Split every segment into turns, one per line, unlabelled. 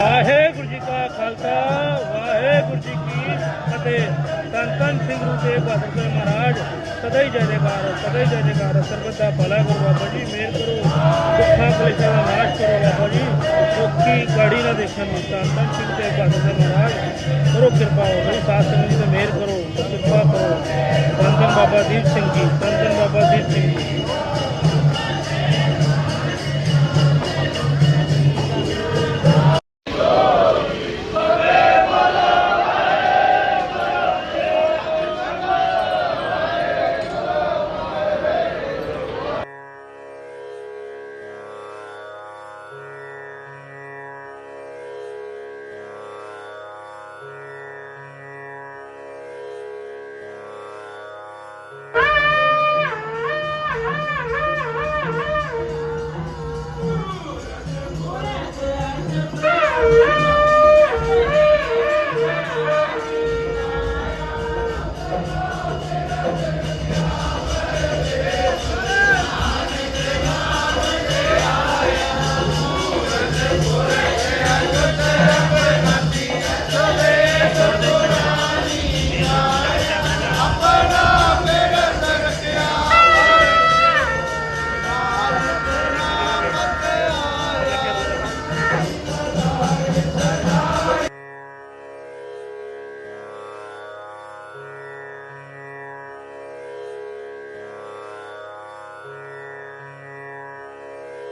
ਵਾਹਿਗੁਰੂ ਜੀ ਕਾ ਖਾਲਸਾ, ਵਾਹਿਗੁਰੂ ਜੀ ਕੀ ਫਤਿਹ। ਧੰਨ ਧੰਨ ਸਿੰਘ ਗੁਰੂ ਬਹਾਦਰ ਸਾਹਿਬ ਮਹਾਰਾਜ, ਸਦਾ ਹੀ ਜੈ ਜੈਕਾਰ, ਸਦਾ ਹੀ ਜੈ ਜੈਕਾਰ। ਸਰਬਤ ਦਾ ਭਲਾ ਕਰੋ ਬਾਬਾ ਜੀ, ਮਿਹਰ ਕਰੋ। ਦੁੱਖਾਂ ਕਲੇਸ਼ਾਂ ਦਾ ਨਾਸ਼ ਕਰੋ ਬਾਬਾ ਜੀ। ਦੁੱਖੀ ਗਾੜੀ ਨਾ ਦੇਖਣ ਨੂੰ। ਧੰਨ ਧੰਨ ਸਿੰਘ ਤੇ ਬਹਾਦਰ ਸਾਹਿਬ ਮਹਾਰਾਜ, ਕਰੋ ਕਿਰਪਾ। ਹੋ ਬਈ ਸਾਧ ਸੰਗਤ ਜੀ ਤੇ ਮਿਹਰ ਕਰੋ ਕਿਰਪਾ ਕਰੋ। ਧੰਨ ਧੰਨ ਬਾਬਾ ਦੀਪ ਸਿੰਘ ਜੀ, ਧੰਨ ਧੰਨ ਬਾਬਾ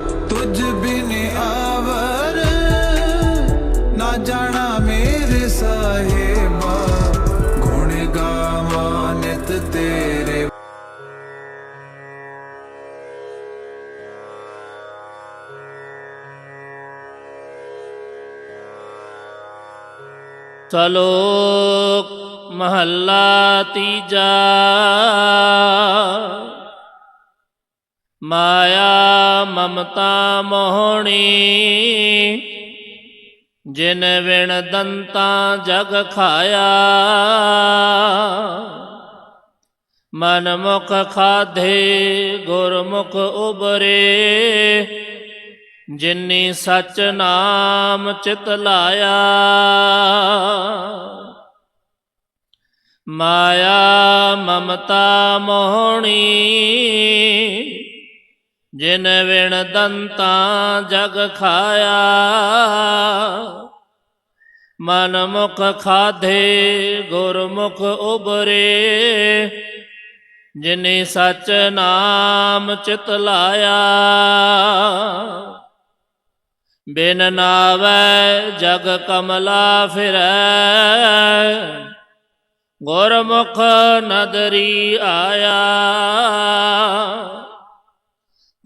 ਤੁਝ ਬਿਨ ਆਵਰ ਨਾ ਜਾਣਾ ਮੇਰੇ ਸਾਹਿਬਾ ਗੁਣ ਗਾਵਾਂ ਨਿਤ ਤੇਰੇ
ਸਲੋਕ ਮਹੱਲਾ ਤੀਜਾ ਮਾਇਆ ਮਮਤਾ ਮੋਹਣੀ, ਜਿਨ ਵਿਣ ਦੰਤਾ ਜਗ ਖਾਇਆ। ਮਨ ਮੁਖ ਖਾਧੇ, ਗੁਰਮੁਖ ਉਬਰੇ ਜਿਨੀ ਸਚ ਨਾਮ ਚਿਤ ਲਾਇਆ। ਮਾਇਆ ਮਮਤਾ ਮੋਹਣੀ ਜਿਨ ਵਿਣ ਦੰਤਾ ਜਗ ਖਾਇਆ, ਮਨ ਮੁਖ ਖਾਧੇ, ਗੁਰਮੁਖ ਉਬਰੇ ਜਿਨੇ ਸਚ ਨਾਮ ਚਿਤ ਲਾਇਆ, ਬਿਨ ਨਾਵੈ ਜਗ ਕਮਲਾ ਫਿਰੈ। ਗੁਰਮੁਖ ਨਦਰੀ ਆਇਆ।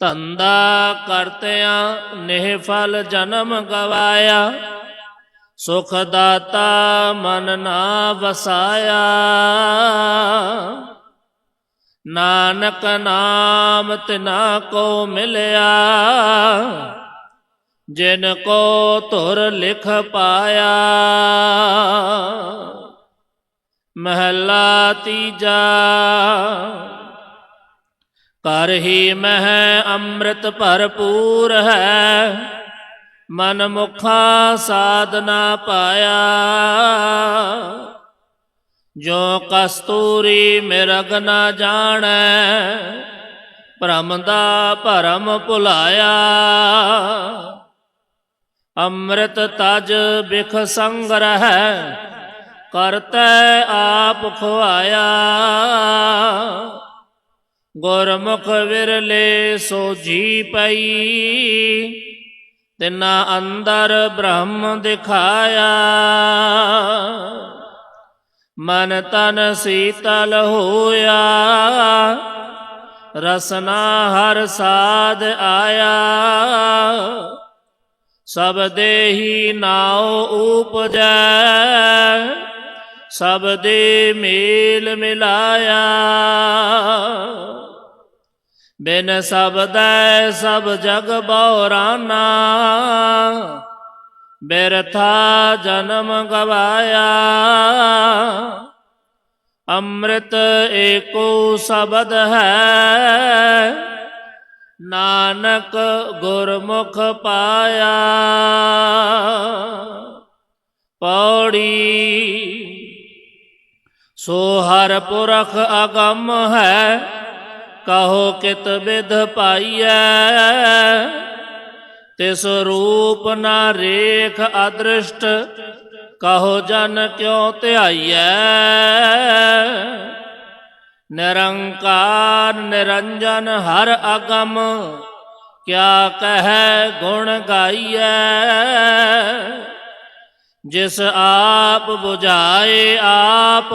ਧੰਦਾ ਕਰਤਿਆਂ, ਨਿਹ ਫਲ ਜਨਮ ਗਵਾਇਆ। ਸੁਖ ਦਾਤਾ ਮਨ ਨਾ ਵਸਾਇਆ। ਨਾਨਕ ਨਾਮ ਤਿਨਾ ਕੋ ਮਿਲਿਆ। ਜਿਨ ਕੋ ਧੁਰ ਲਿਖ ਪਾਇਆ। ਮਹਲਾ ਤੀਜਾ ਕਰ ਹੀ ਮਹਿ ਅੰਮ੍ਰਿਤ ਭਰਪੂਰ ਹੈ। ਮਨ ਮੁਖਾ ਸਾਧਨਾ ਪਾਇਆ। ਜੋ ਕਸਤੂਰੀ ਮਿਰਗ ਨਾ ਜਾਣੈ, ਭ੍ਰਮ ਦਾ ਭਰਮ ਭੁਲਾਇਆ। ਅੰਮ੍ਰਿਤ ਤਜ ਬਿਖ ਸੰਗ ਰਹਿ ਕਰਤੈ ਆਪ ਖਵਾਇਆ ਗੁਰਮੁਖ ਵਿਰਲੇ ਸੋਝੀ ਪਈ। ਤਿਨਾ ਅੰਦਰ ਬ੍ਰਹਮ ਦਿਖਾਇਆ। ਮਨ ਤਨ ਸੀਤਲ ਹੋਇਆ। ਰਸਨਾ ਹਰ ਸਾਧ ਆਇਆ। ਸਭ ਦੇਹੀ ਨਾਉ ਉਪਜੈ। ਸਭ ਦੇ ਮੇਲ ਮਿਲਾਇਆ। ਬਿਨ ਸਬਦੈ ਸਭ ਜਗ ਬੌਰਾਨਾ। ਬਿਰਥਾ ਜਨਮ ਗਵਾਇਆ। ਅੰਮ੍ਰਿਤ ਏਕੋ ਸ਼ਬਦ ਹੈ। ਨਾਨਕ ਗੁਰਮੁਖ ਪਾਇਆ। ਪੌੜੀ ਸੋ ਹਰ ਪੁਰਖ ਅਗੰਮ ਹੈ। ਕਹੋ ਕਿਤ ਵਿਧ ਪਾਈਐ? ਤਿਸ ਰੂਪ ਨਾ ਰੇਖ ਅਦ੍ਰਿਸ਼ਟ, ਕਹੋ ਜਨ ਕਿਉ ਧਿਆਈਐ? ਨਿਰੰਕਾਰ ਨਿਰੰਜਨ ਹਰ ਅਗਮ, ਕਿਆ ਕਹੈ ਗੁਣ ਗਾਈਐ? ਜਿਸ ਆਪ 부ਝਾਏ ਆਪ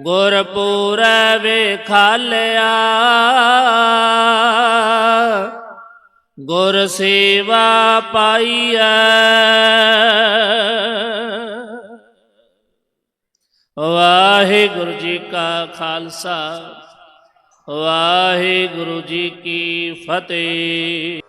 ਗੁਰ ਪੂਰੈ ਵੇਖਾਲਿਆ। ਗੁਰ ਸੇਵਾ ਪਾਈਐ। ਵਾਹਿਗੁਰੂ ਜੀ ਕਾ ਖਾਲਸਾ। ਵਾਹਿਗੁਰੂ ਜੀ ਕੀ ਫਤਿਹ।